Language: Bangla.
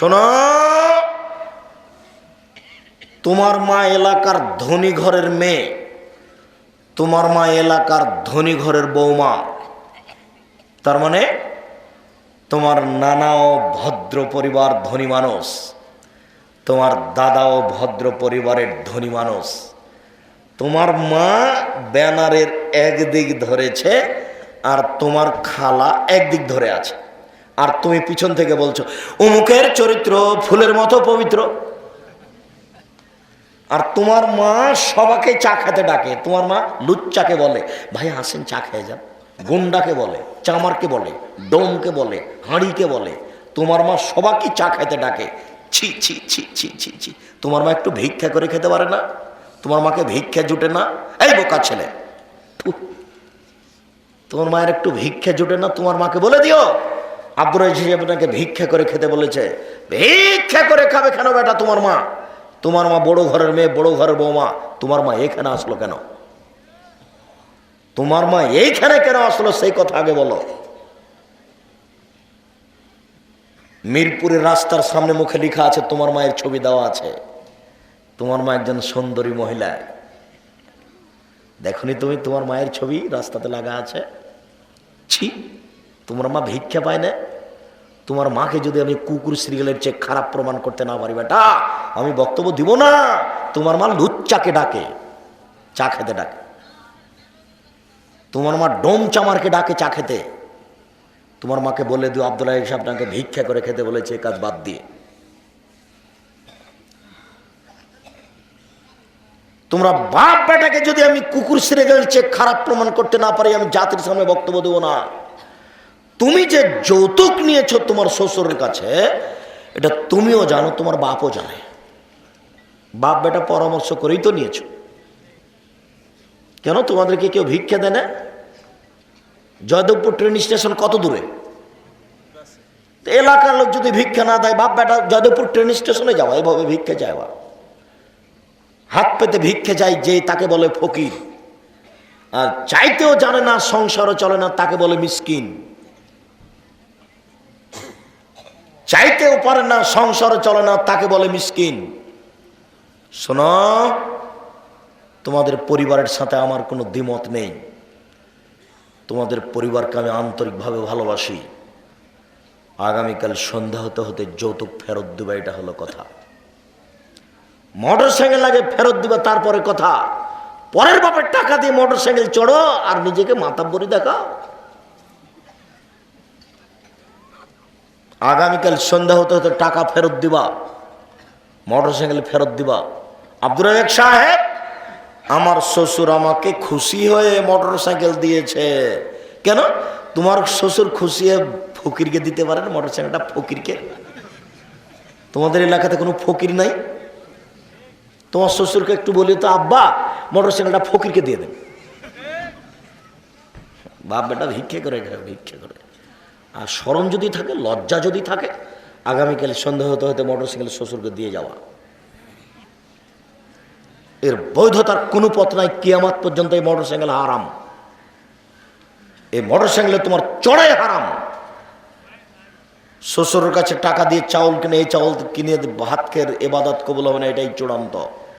শোনো। তোমার মা এলাকার ধনী ঘরের মেয়ে। তোমার মা এলাকার ধনী ঘরের বৌমা। তার মানে তোমার নানাও ভদ্র পরিবার ধনী মানুষ। তোমার দাদাও ভদ্র পরিবারের ধনী মানুষ। তোমার মা ব্যানারের একদিক ধরেছে আর তোমার খালা একদিক ধরে আছে। আর তুমি পিছন থেকে বলছো, অমুকের চরিত্র ফুলের মতো পবিত্র। আর তোমার মা সবাকে চা খেতে ডাকে, তোমার মা লুচ্চাকে বলে ভাই আসেন চা খেয়ে যান। গুন্ডাকে বলে, চামারকে বলে, ডোমকে বলে, হাঁড়িকে বলে, তোমার মা সবাকে চা খেতে ডাকে। ছি ছি ছি ছি ছি ছি, তোমার মা একটু ভিক্ষা করে খেতে পারে না? তোমার মাকে ভিক্ষা জুটে না? এই বোকা ছেলে। তোমার মায়ের একটু ভিক্ষা জুটে না? তোমার মাকে বলে দিও। আব্দুর রাজিজ আপনাকে ভিক্ষা করে খেতে বলেছে, ভিক্ষা করে খাবে কেন বেটা তোমার মা? তোমার মা বড় ঘরের মেয়ে, বড় ঘরের বৌমা, তোমার মা এখানে আসলো কেন? তোমার মা এইখানে কেন আসলো সেই কথা আগে বলো। মিরপুরের রাস্তার সামনে মুখে লেখা আছে, তোমার মায়ের ছবি দেওয়া আছে। তোমার মা একজন সুন্দরী মহিলা। দেখনি তুমি, তোমার মায়ের ছবি রাস্তাতে লাগা আছে? ছি, তোমার মা ভিক্ষা পায় না। তোমার মাকে যদি আমি কুকুর সিরিয়ালের চেয়ে খারাপ প্রমাণ করতে না পারি, বেটা, আমি বক্তব্য দিব না। তোমার মা লুচ্চাকে ডাকে, চা খেতে ডাকে। তোমার মা ডোম চামারকে ডাকে চা খেতে। তোমার মাকে বলে দিও, আবদুল্লাহ সাহেব আপনাকে ভিক্ষা করে খেতে বলেছে কাজ বাদ দিয়ে। তোমরা বাপ বেটাকে যদি আমি কুকুর সিরিয়ালের চেয়ে খারাপ প্রমাণ করতে না পারি, আমি জাতির সামনে বক্তব্য দেবো না। তুমি যে যৌতুক নিয়েছো তোমার শ্বশুরের কাছে, এটা তুমিও জানো, তোমার বাপও জানে। বাপ বেটা পরামর্শ করেই তো নিয়েছো। কেন তোমাদেরকে কেউ ভিক্ষা দেয় না? জয়দেবপুর ট্রেন স্টেশন কত দূরে? এলাকার লোক যদি ভিক্ষা না দেয়, বাপ বেটা জয়দেবপুর ট্রেন স্টেশনে যাওয়া, এভাবে ভিক্ষা যাওয়া হাত পেতে ভিক্ষে যায় যে তাকে বলে ফকির। আর চাইতেও জানে না, সংসারও চলে না, তাকে বলে মিসকিন চাইতেও পারে না সংসারও চলে না, তাকে বলে মিসকিন। শোনো, তোমাদের পরিবারের সাথে আমার কোনো দ্বিমত নেই। তোমাদের পরিবারকে আমি আন্তরিকভাবে ভালোবাসি। আগামীকাল সন্ধ্যা হতে হতে যৌতুক ফেরত দেবে, এটা হলো কথা। মোটর সাইকেল আগে ফেরত দিবে, তারপরে কথা। পরের বাপের টাকা দিয়ে মোটর সাইকেল চড়ো, আর নিজেকে মাতাব্বরি দেখাও। আগামীকাল সন্ধ্যা হতে হতে টাকা ফেরত দিবা মোটর সাইকেল ফেরত দিবা। আব্দুর রাজাক সাহেব, আমার শ্বশুর আমাকে খুশি হয়ে মোটর সাইকেল দিয়েছে। কেন? তোমার শ্বশুর খুশি হয়ে ফকিরকে দিতে পারেন মোটর সাইকেলটা ফকিরকে। তোমাদের এলাকাতে কোনো ফকির নাই? তোমার শ্বশুরকে একটু বলি তো, আব্বা মোটর সাইকেলটা ফকিরকে দিয়ে দেন। বাপ বেটা ভিক্ষে করে ভিক্ষে করে। আর স্মরণ যদি থাকে, লজ্জা যদি থাকে, আগামীকাল সন্দেহ হতে হতে মোটর সাইকেল শ্বশুরকে দিয়ে যাওয়া। এর বৈধতার কোনো পথ নাই, কিয়ামাত পর্যন্ত এই মোটর সাইকেল হারাম। এই মোটর সাইকেলে তোমার চড়াই হারাম। শ্বশুরের কাছে টাকা দিয়ে চাউল কিনে, এই চাউল কিনে ভাত খেয়ে এবাদত কবুল হবে না, এটাই চূড়ান্ত।